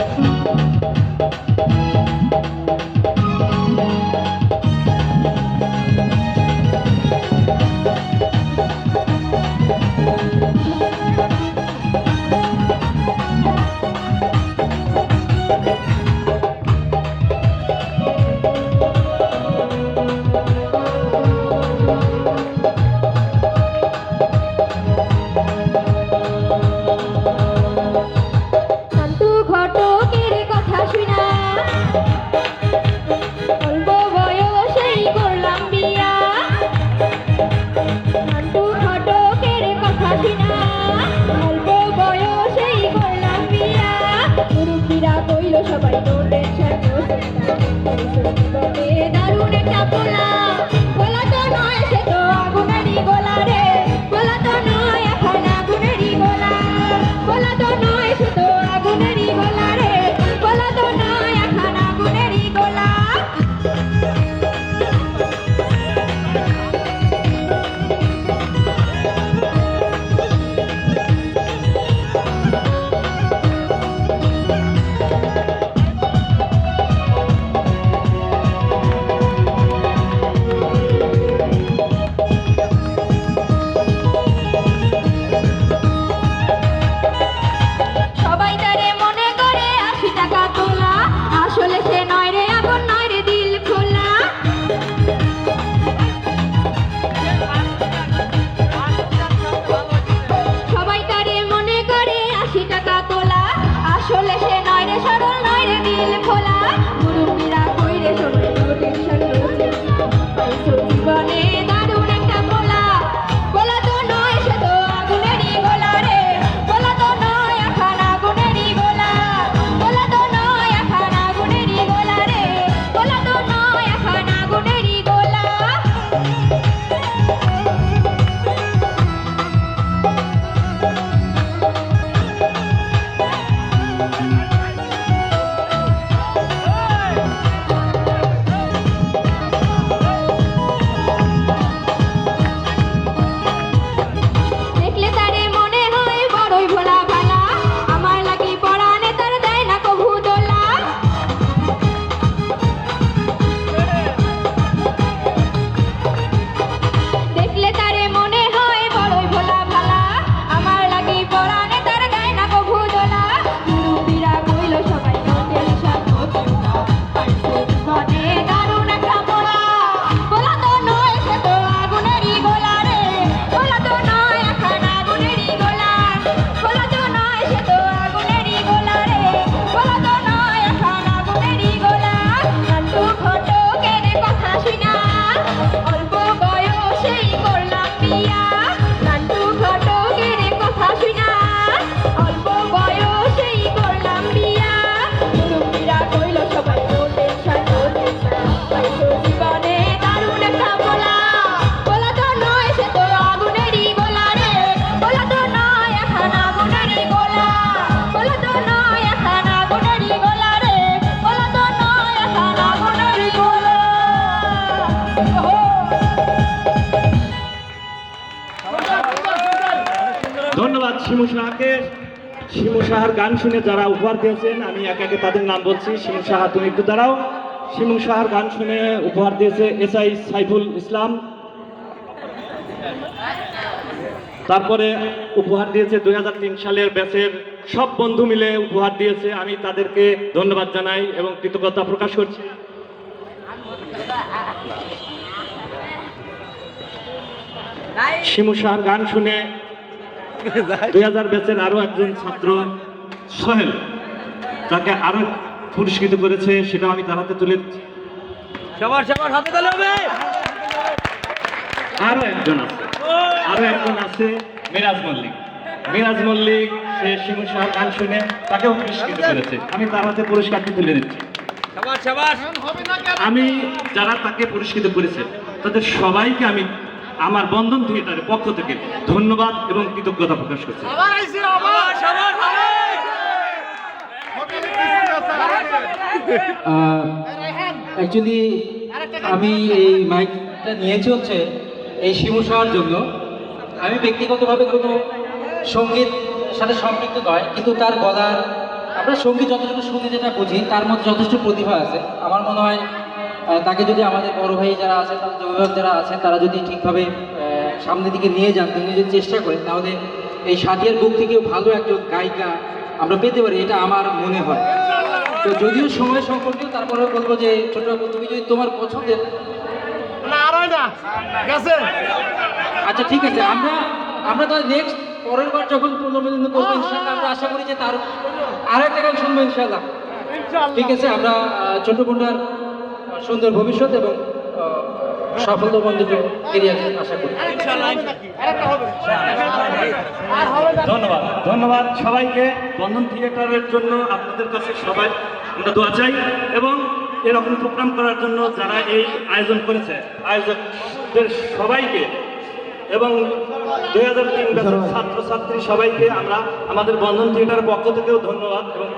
Música মুরব্বীরা কইল সবাই তো টেনশন শিমু সাহাকে শিমু সাহার গান শুনে যারা উপহার দিয়েছেন, আমি একে একে তাদের নাম বলছি। শিমু সাহা তুমি একটু দাঁড়াও। শিমু সাহার গান শুনে উপহার দিয়েছে এস আই সাইফুল ইসলাম। তারপরে উপহার দিয়েছে দুই হাজার তিন সালের ব্যাচের সব বন্ধু মিলে উপহার দিয়েছে। আমি তাদেরকে ধন্যবাদ জানাই এবং কৃতজ্ঞতা প্রকাশ করছি। শিমু সাহার গান শুনে দুই হাজার ব্যাচের আরও একজন ছাত্র সোহেল তাকে আরও পুরস্কৃত করেছে সেটা আমি তার হাতে তুলে দিচ্ছি। সবার সবার হাতে তালে হবে। আরও একজন আছে আরও একজন আছে মিরাজ মল্লিক। মিরাজ মল্লিক সে শিমু সাহার গান শুনে তাকেও পুরস্কৃত করেছে। আমি তার হাতে পুরস্কারটি তুলে দিচ্ছি। আমি যারা তাকে পুরস্কৃত করেছে তাদের সবাইকে আমি আমার বন্ধন থিয়েটারের পক্ষ থেকে ধন্যবাদ এবং কৃতজ্ঞতা প্রকাশ করছি। অ্যাকচুয়ালি আমি এই মাইকটা নিয়েছি হচ্ছে এই শিমু শোয়ার জন্য। আমি ব্যক্তিগতভাবে কোনো সংগীত সাথে সম্পৃক্ত নয় কিন্তু তার গলার আমরা সংগীত যতটুকু শুনে যেটা বুঝি তার মধ্যে যথেষ্ট প্রতিভা আছে। আমার মনে হয় তাকে যদি আমাদের বড় ভাই যারা আছেন তাদের অভিভাবক যারা আছেন তারা যদি ঠিকভাবে সামনের দিকে নিয়ে যান তিনি যদি চেষ্টা করেন তাহলে এই সাদিয়ার বুক থেকেও ভালো একজন গায়িকা আমরা পেতে পারি এটা আমার মনে হয়। তো যদিও সময় সম্পর্কে তারপরেও বলব যে ছোট তুমি যদি তোমার পছন্দের হয় আচ্ছা ঠিক আছে আমরা আমরা তাহলে নেক্সট পরের বার যখন পুনর্মিলন করব ইনশাল্লাহ আমরা আশা করি যে তার আর একটা গান শুনব ইনশাল্লাহ। ঠিক আছে আমরা ছোট বোনটার সুন্দর ভবিষ্যৎ এবং সাফল্য বন্ধুকে এরিয়া আশা করি। ধন্যবাদ। ধন্যবাদ সবাইকে। বন্ধন থিয়েটারের জন্য আপনাদের কাছে সবাই আমরা দোয়া চাই এবং এরকম প্রোগ্রাম করার জন্য যারা এই আয়োজন করেছে আয়োজকদের সবাইকে এবং দুই হাজার তিন ছাত্রছাত্রী সবাইকে আমরা আমাদের বন্ধন থিয়েটারের পক্ষ থেকেও ধন্যবাদ এবং